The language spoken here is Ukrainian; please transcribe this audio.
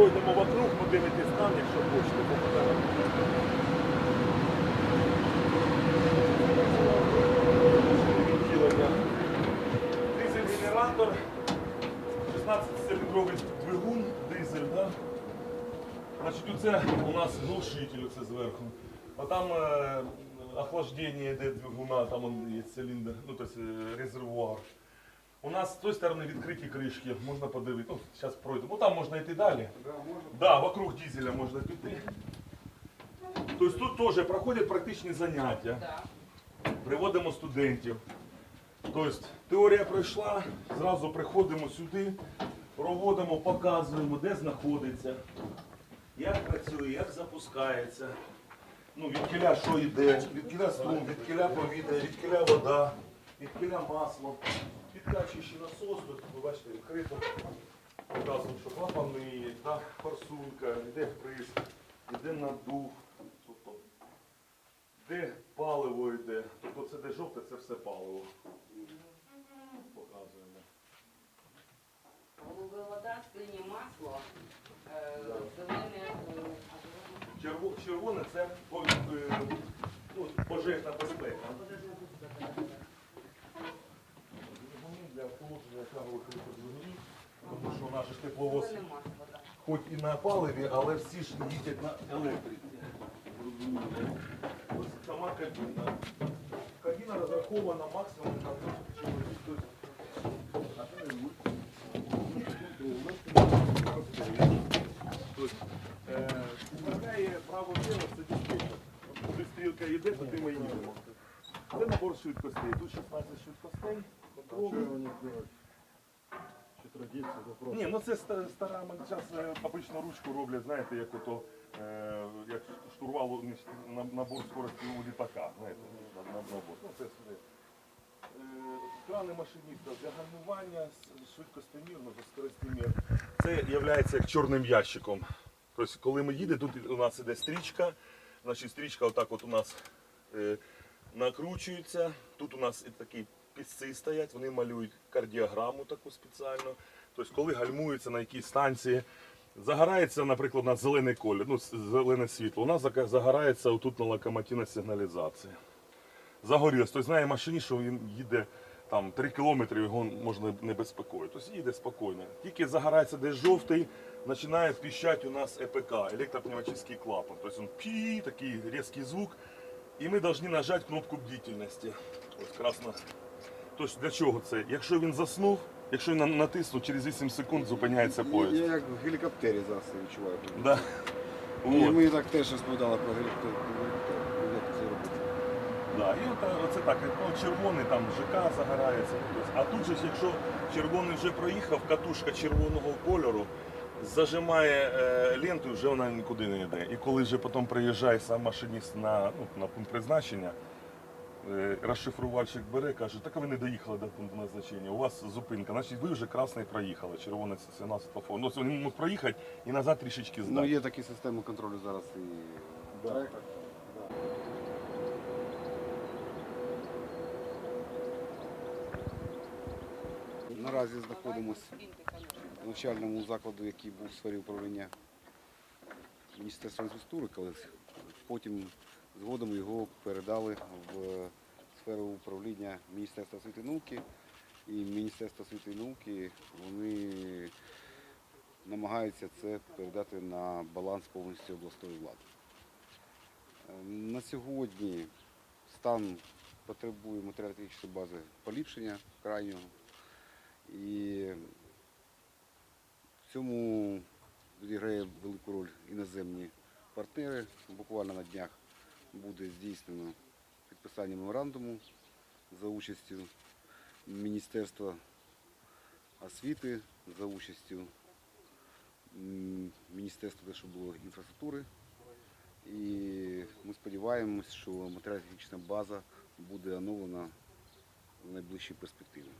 пройдемо вокруг, подивитись там, якщо хочете, пофотографувати. Відділення. Дизель-генератор, 16-циліндровий двигун, дизель, да? Значить, оце у нас глушитель оце зверху. А там е, охлаждення йде двигуна, там є циліндр, ну тобто резервуар. У нас з тої сторони відкриті кришки, можна подивитися. Ну, зараз пройдемо. Ну там можна йти далі. Да, можно. Да, вокруг дизеля можна піти. Тобто тут теж проходять практичні заняття. Приводимо студентів. Тобто теорія пройшла, зразу приходимо сюди, проводимо, показуємо, де знаходиться, як працює, як запускається. Ну, від кіля що йде, від кіля струм, від кіля повітря, від кіля вода, від кіля масло, підкачуючий насос, ви бачите, відкрито. Показуємо, що клапани да, форсунка, йде вприс, йде надув. Тобто де паливо йде. Тобто це де жовте, це все паливо. Показуємо. Голубая вода, синє масло, е, зелене, е, Черво- червоне це по- е, ну, пожежна безпека. Двигуни Для охолодження тягових електродвигунів, тому що наш ж тепловоз хоч і на паливі, але всі ж їздять на електриці. Ось сама кабіна. Кабіна розрахована максимум на 1000 чоловік. Управляє право діло, це диспетчер. От стрілка йде, туди ми їдемо. Це набор швидкостей. Тут 16 швидкостей. Ні, ну це ста- стара зараз обично ручку роблять, знаєте, як ото е, як штурвал набор скорості у літака. Знаєте, на- на- набор. Ну, це сюди. Е, Крани машиніста для гальмування, с- швидкостомір, ну, скоростимір. Це є як чорним ящиком. Тобто, коли ми їдемо, тут у нас іде стрічка. Значить, стрічка отак от у нас е, накручується. Тут у нас такі пісці стоять, вони малюють кардіограму таку спеціальну. Тобто, коли гальмується на якійсь станції, загорається, наприклад, у нас зелений колір, ну, зелене світло. У нас загорається отут на локомотивній сигналізації. Загорілось. Тобто знає машині, що він їде там 3 кілометри, його можна не безпокоїти. Тобто їде спокійно. Тільки загорається десь жовтий, починає піщати у нас ЕПК, електропневматичний клапан. Тобто він пі, такий різкий звук. І ми повинні нажати кнопку бдительності. Ось красно. Тобто для чого це? Якщо він заснув, якщо він натиснув, через 8 секунд зупиняється поїзд. Я як в гелікоптері зараз відчуваю. Да. І ми так теж розповідали про гелікоптер, як це робити. Да, і от, е, оце так, ну, червоний там ЖК загорається. ну, тобто, А тут же, якщо червоний вже проїхав, катушка червоного кольору зажимає е, ленту, і вже вона нікуди не йде. І коли вже потім приїжджає сам машиніст на, ну, на пункт призначення, розшифрувальщик бере, каже, так ви не доїхали до пункту назначення, у вас зупинка, значить ви вже красний проїхали, червоний сигнал світлофор. Ну, ось він мог проїхати і назад трішечки здати. Ну є такі системи контролю зараз і Да. треках. Наразі знаходимося в навчальному закладу, який був в сфері управління Міністерства інфраструктури колись. Потім згодом його передали в сферу управління Міністерства освіти і науки. І Міністерство освіти і науки вони намагаються це передати на баланс повністю обласної влади. Е, На сьогодні стан потребує матеріально-технічної бази поліпшення крайнього. І в цьому відіграє велику роль іноземні партнери. Буквально на днях буде здійснено підписання меморандуму за участю Міністерства освіти, за участю Міністерства те, було інфраструктури. І ми сподіваємось, що матеріально-технічна база буде оновлена в найближчій перспективі.